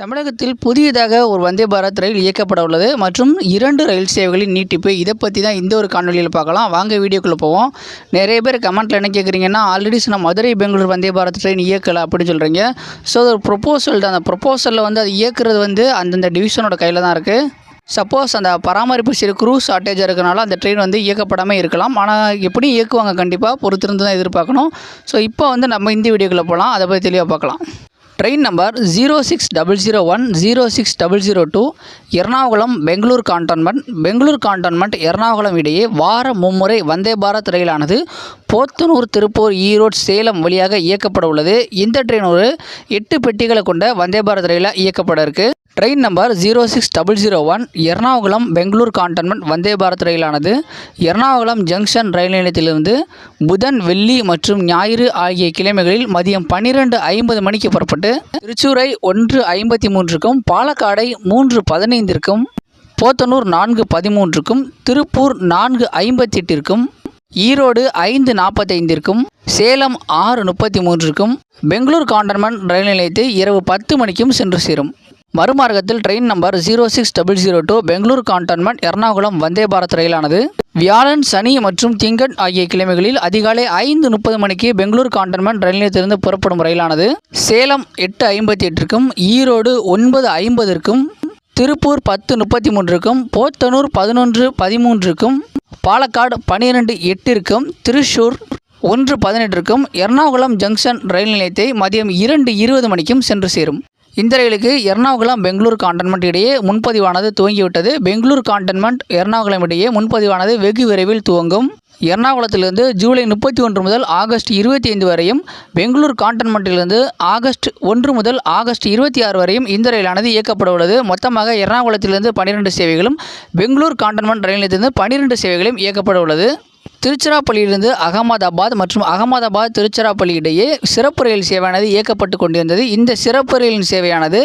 தமிழகத்தில் புதியதாக ஒரு வந்தே பாரத் ரயில் இயக்கப்பட உள்ளது மற்றும் இரண்டு ரயில் சேவைகளின் நீட்டிப்பு. இதை பற்றி தான் இந்த ஒரு காணொலியில் பார்க்கலாம். வாங்க வீடியோக்குள்ளே போவோம். நிறைய பேர் கமெண்ட்டில் என்ன கேட்குறீங்கன்னா ஆல்ரெடி சொன்ன மதுரை பெங்களூர் வந்தே பாரத் ட்ரெயின் இயக்கலை அப்படின்னு சொல்கிறீங்க ஸோ அது ஒரு ப்ரொப்போசல் தான். அந்த ப்ரொப்போசலில் வந்து அது இயக்குறது வந்து அந்தந்த டிவிஷனோட கையில் தான் இருக்குது சப்போஸ் அந்த பராமரிப்பு சரி குரூ ஷார்ட்டேஜாக இருக்கனால அந்த ட்ரெயின் வந்து இயக்கப்படாமல் இருக்கலாம். ஆனால் எப்படியும் இயக்குவாங்க கண்டிப்பாக பொறுத்திருந்து தான் எதிர்பார்க்கணும். ஸோ இப்போ வந்து நம்ம இந்த வீடியோக்குள்ளே போகலாம் அதை பற்றி தெளிவாக பார்க்கலாம். Train number zero six double zero one zero six double zero two Ernakulam Bangalore cantonment Bangalore cantonment Ernakulam இடையே வார மும்முறை வந்தே பாரத் ரயிலானது போத்தனூர் திருப்பூர் ஈரோடு சேலம் வழியாக இயக்கப்பட உள்ளது. இந்த ட்ரெயின் ஒரு எட்டு பெட்டிகளை கொண்ட வந்தே பாரத் ரயிலாக இயக்கப்பட இருக்கு. Train number zero six double zero one Ernakulam Bengaluru cantonment Vande Bharat ரயிலானது. Ernakulam junction ரயில் நிலையத்திலிருந்து புதன் வெள்ளி மற்றும் ஞாயிறு ஆகிய கிழமைகளில் மதியம் பன்னிரெண்டு ஐம்பது மணிக்கு புறப்பட்டு திருச்சூரை ஒன்று ஐம்பத்தி மூன்றுக்கும் பாலக்காடை மூன்று பதினைந்திற்கும் போத்தனூர் நான்கு பதிமூன்றுக்கும் திருப்பூர் நான்கு ஐம்பத்தி எட்டிற்கும் ஈரோடு ஐந்து நாற்பத்தைந்திற்கும் சேலம் ஆறு முப்பத்தி மூன்றுக்கும் பெங்களூர் காண்டன்மெண்ட் ரயில் நிலையத்தை இரவு பத்து மணிக்கும் சென்று சேரும். மறுமார்க்கத்தில் train number zero six double zero two Bangalore cantonment Ernakulam Vande Bharat ரயிலானது. வியாழன் சனி மற்றும் திங்கட் ஆகிய கிழமைகளில் அதிகாலை ஐந்து முப்பது மணிக்கு பெங்களூர் கான்டோன்மெண்ட் ரயில் நிலையத்திலிருந்து புறப்படும் ரயிலானது. சேலம் எட்டு ஐம்பத்தி எட்டிற்கும் ஈரோடு ஒன்பது ஐம்பதற்கும் திருப்பூர் பத்து முப்பத்தி மூன்றுக்கும் போத்தனூர் பதினொன்று பதிமூன்றுக்கும் பாலக்காடு பன்னிரெண்டு எட்டிற்கும் திருச்சூர் ஒன்று பதினெட்டிற்கும் எர்ணாகுளம் ஜங்ஷன் ரயில் நிலையத்தை மதியம் இரண்டு இருபது மணிக்கும் சென்று சேரும். இந்த ரயிலுக்கு எர்ணாகுளம் பெங்களூர் கான்டன்மெண்ட் இடையே முன்பதிவானது துவங்கிவிட்டது. பெங்களூர் கான்டன்மெண்ட் எர்ணாகுளம் இடையே முன்பதிவானது வெகு விரைவில் துவங்கும். எர்ணாகுளத்திலிருந்து ஜூலை முப்பத்தி ஒன்று முதல் ஆகஸ்ட் இருபத்தி ஐந்து வரையும் பெங்களூர் கான்டன்மெண்ட்டிலிருந்து ஆகஸ்ட் ஒன்று முதல் ஆகஸ்ட் இருபத்தி ஆறு வரையும் இந்த ரயிலானது இயக்கப்பட உள்ளது மொத்தமாக எர்ணாகுளத்திலிருந்து பன்னிரெண்டு சேவைகளும் பெங்களூர் கான்டன்மெண்ட் ரயில் நிலையத்திலிருந்து பன்னிரெண்டு சேவைகளும் இயக்கப்பட உள்ளது திருச்சிராப்பள்ளியிலிருந்து அகமதாபாத் மற்றும் அகமதாபாத் திருச்சிராப்பள்ளி இடையே சிறப்பு ரயில் சேவையானது இயக்கப்பட்டு கொண்டிருந்தது. இந்த சிறப்பு ரயிலின் சேவையானது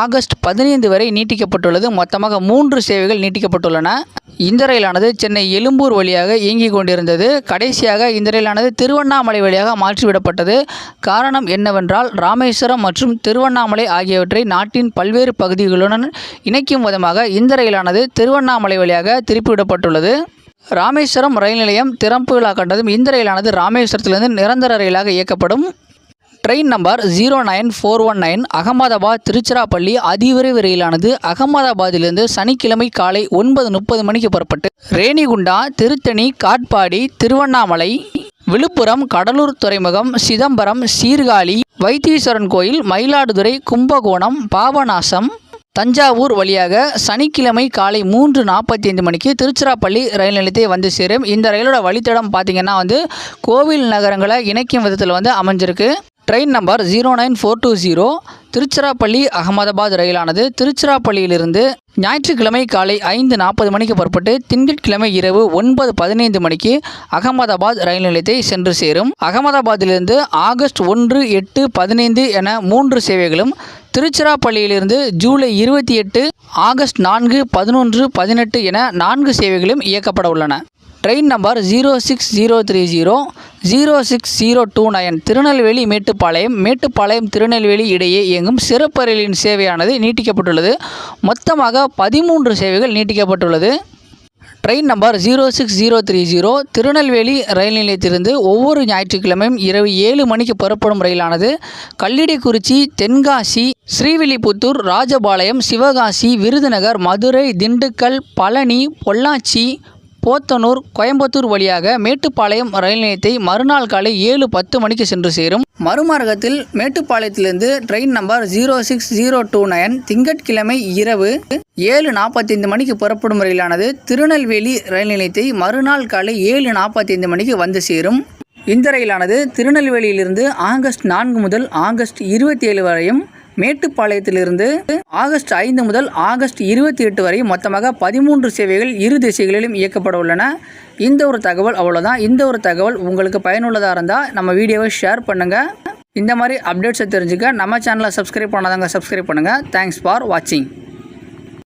ஆகஸ்ட் பதினைந்து வரை நீட்டிக்கப்பட்டுள்ளது. மொத்தமாக மூன்று சேவைகள் நீட்டிக்கப்பட்டுள்ளன. இந்த ரயிலானது சென்னை எழும்பூர் வழியாக இயங்கிக் கொண்டிருந்தது. கடைசியாக இந்த ரயிலானது திருவண்ணாமலை வழியாக மாற்றிவிடப்பட்டது. காரணம் என்னவென்றால் ராமேஸ்வரம் மற்றும் திருவண்ணாமலை ஆகியவற்றை நாட்டின் பல்வேறு பகுதிகளுடன் இணைக்கும் விதமாக இந்த ரயிலானது திருவண்ணாமலை வழியாக திருப்பிவிடப்பட்டுள்ளது. ராமேஸ்வரம் ரயில் நிலையம் திறப்பு விழா கண்டதும் இந்த ரயிலானது ராமேஸ்வரத்திலிருந்து நிரந்தர ரயிலாக இயக்கப்படும். Train number zero nine four one nine Ahmedabad Tiruchirappalli அதிவிரைவு ரயிலானது அகமதாபாத்திலிருந்து சனிக்கிழமை காலை ஒன்பது முப்பது மணிக்கு புறப்பட்டு ரேணிகுண்டா திருத்தணி காட்பாடி திருவண்ணாமலை விழுப்புரம் கடலூர் துறைமுகம் சிதம்பரம் சீர்காழி வைத்தீஸ்வரன் கோயில் மயிலாடுதுறை கும்பகோணம் பாபநாசம் தஞ்சாவூர் வழியாக சனிக்கிழமை காலை மூன்று நாற்பத்தி ஐந்து மணிக்கு திருச்சிராப்பள்ளி ரயில் நிலையத்தை வந்து சேரும். இந்த ரயிலோட வழித்தடம் பார்த்திங்கன்னா வந்து கோவில் நகரங்களை இணைக்கும் விதத்தில் வந்து அமைஞ்சிருக்கு. Train number zero nine four two zero Tiruchirappalli Ahmedabad ரயிலானது திருச்சிராப்பள்ளியிலிருந்து ஞாயிற்றுக்கிழமை காலை ஐந்து நாற்பது மணிக்கு புறப்பட்டு திங்கட்கிழமை இரவு ஒன்பது பதினைந்து மணிக்கு அகமதாபாத் ரயில் நிலையத்தை சென்று சேரும். அகமதாபாத்திலிருந்து ஆகஸ்ட் ஒன்று எட்டு பதினைந்து என மூன்று சேவைகளும் திருச்சிராப்பள்ளியிலிருந்து ஜூலை இருபத்தி எட்டு ஆகஸ்ட் நான்கு பதினொன்று பதினெட்டு என நான்கு சேவைகளும் இயக்கப்பட உள்ளன. Train number zero six zero three zero zero six zero two nine Tirunelveli Mettupalayam Mettupalayam Tirunelveli இடையே இயங்கும் சிறப்பு ரயிலின் சேவையானது நீட்டிக்கப்பட்டுள்ளது. மொத்தமாக பதிமூன்று சேவைகள் நீட்டிக்கப்பட்டுள்ளது. Train number zero six zero three zero Tirunelveli ரயில் நிலையத்திலிருந்து ஒவ்வொரு ஞாயிற்றுக்கிழமையும் இரவு ஏழு மணிக்கு புறப்படும் ரயிலானது கல்லிடைக்குறிச்சி தென்காசி ஸ்ரீவில்லிபுத்தூர் ராஜபாளையம் சிவகாசி விருதுநகர் மதுரை திண்டுக்கல் பழனி பொள்ளாச்சி போத்தனூர் கோயம்புத்தூர் வழியாக மேட்டுப்பாளையம் ரயில் நிலையத்தை மறுநாள் காலை ஏழு பத்து மணிக்கு சென்று சேரும். மறுமார்க்கத்தில் மேட்டுப்பாளையத்திலிருந்து train number zero six zero two nine திங்கட்கிழமை இரவு ஏழு நாற்பத்தைந்து மணிக்கு புறப்படும் ரயிலானது திருநெல்வேலி ரயில் நிலையத்தை மறுநாள் காலை ஏழு நாற்பத்தைந்து மணிக்கு வந்து சேரும். இந்த ரயிலானது திருநெல்வேலியிலிருந்து ஆகஸ்ட் நான்கு முதல் ஆகஸ்ட் இருபத்தி ஏழு வரையும் மேட்டுப்பாளையத்திலிருந்து ஆகஸ்ட் ஐந்து முதல் ஆகஸ்ட் இருபத்தி எட்டு வரை மொத்தமாக பதிமூன்று சேவைகள் இரு திசைகளிலும் இயக்கப்பட உள்ளன. இந்த ஒரு தகவல் அவ்வளோதான் இந்த ஒரு தகவல் உங்களுக்கு பயனுள்ளதாக இருந்தால் நம்ம வீடியோவை ஷேர் பண்ணுங்கள் இந்த மாதிரி அப்டேட்ஸை தெரிஞ்சுக்க நம்ம சேனலை சப்ஸ்கிரைப் பண்ணாதாங்க சப்ஸ்கிரைப் பண்ணுங்கள் தேங்க்ஸ் ஃபார் வாட்சிங்